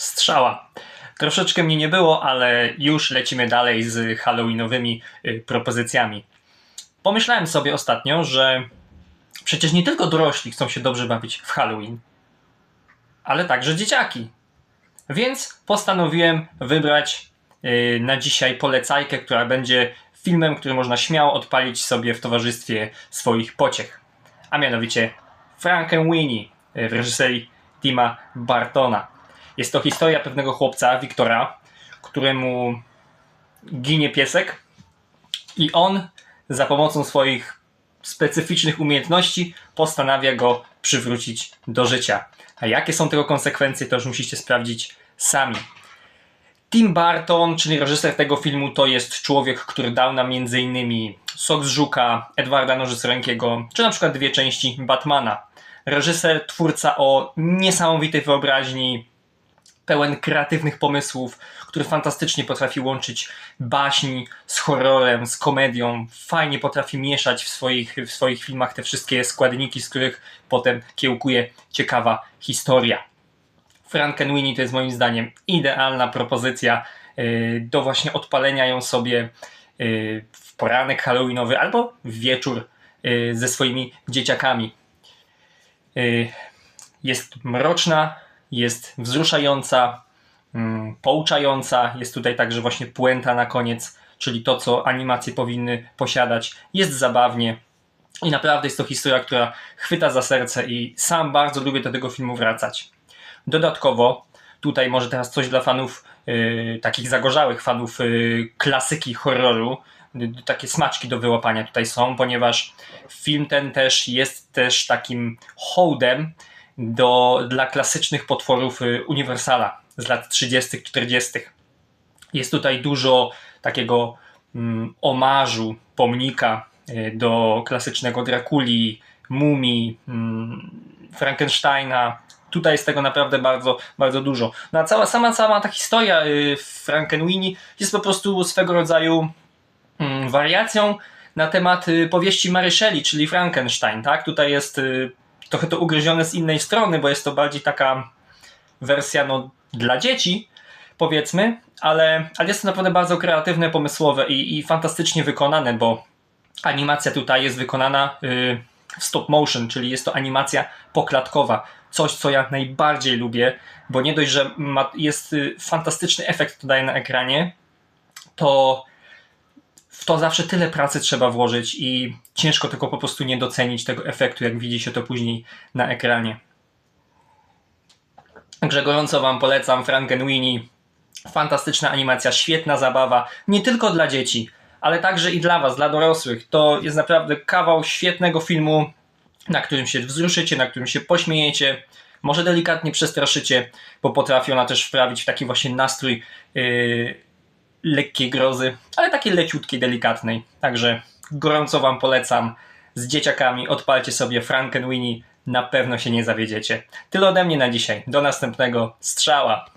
strzała. Troszeczkę mnie nie było, ale już lecimy dalej z halloweenowymi y, propozycjami. Pomyślałem sobie ostatnio, że przecież nie tylko dorośli chcą się dobrze bawić w Halloween, ale także dzieciaki. Więc postanowiłem wybrać y, na dzisiaj polecajkę, która będzie filmem, który można śmiało odpalić sobie w towarzystwie swoich pociech. A mianowicie Frankenweenie y, w reżyserii Tima Bartona. Jest to historia pewnego chłopca, Wiktora, któremu ginie piesek i on za pomocą swoich specyficznych umiejętności postanawia go przywrócić do życia. A jakie są tego konsekwencje, to już musicie sprawdzić sami. Tim Burton, czyli reżyser tego filmu, to jest człowiek, który dał nam m.in. Sok z Żuka, Edwarda Nożycorenkiego, czy na przykład dwie części Batmana. Reżyser, twórca o niesamowitej wyobraźni, pełen kreatywnych pomysłów, który fantastycznie potrafi łączyć baśni z horrorem, z komedią. Fajnie potrafi mieszać w swoich, w swoich filmach te wszystkie składniki, z których potem kiełkuje ciekawa historia. Frankenweenie to jest moim zdaniem idealna propozycja yy, do właśnie odpalenia ją sobie yy, w poranek halloweenowy albo w wieczór yy, ze swoimi dzieciakami. Jest mroczna, jest wzruszająca, mm, pouczająca. Jest tutaj także właśnie puenta na koniec, czyli to, co animacje powinny posiadać. Jest zabawnie. I naprawdę jest to historia, która chwyta za serce i sam bardzo lubię do tego filmu wracać. Dodatkowo, tutaj może teraz coś dla fanów, yy, takich zagorzałych fanów yy, klasyki horroru, yy, takie smaczki do wyłapania tutaj są, ponieważ film ten też jest też takim hołdem do, dla klasycznych potworów y, Uniwersala z lat 30., 40. Jest tutaj dużo takiego mm, omarzu, pomnika y, do klasycznego Drakuli, Mumii, mm, Frankensteina. Tutaj jest tego naprawdę bardzo, bardzo dużo. No a cała, sama, sama ta historia y, Frankenweenie jest po prostu swego rodzaju mm, wariacją na temat y, powieści Mary Shelley, czyli Frankenstein. Tak? Tutaj jest y, trochę to ugryzione z innej strony, bo jest to bardziej taka wersja no, dla dzieci, powiedzmy, ale, ale jest to naprawdę bardzo kreatywne, pomysłowe i, i fantastycznie wykonane, bo animacja tutaj jest wykonana yy, w stop motion, czyli jest to animacja poklatkowa. Coś, co ja najbardziej lubię, bo nie dość, że ma, jest y, fantastyczny efekt, to daje na ekranie, to w to zawsze tyle pracy trzeba włożyć i ciężko tylko po prostu nie docenić tego efektu, jak widzi się to później na ekranie. Także gorąco Wam polecam Frankenweenie. Fantastyczna animacja, świetna zabawa, nie tylko dla dzieci, ale także i dla Was, dla dorosłych. To jest naprawdę kawał świetnego filmu, na którym się wzruszycie, na którym się pośmiejecie, może delikatnie przestraszycie, bo potrafi ona też wprawić w taki właśnie nastrój yy, lekkiej grozy, ale takiej leciutkiej, delikatnej. Także gorąco Wam polecam. Z dzieciakami odpalcie sobie Frankenweenie, na pewno się nie zawiedziecie. Tyle ode mnie na dzisiaj. Do następnego. Strzała!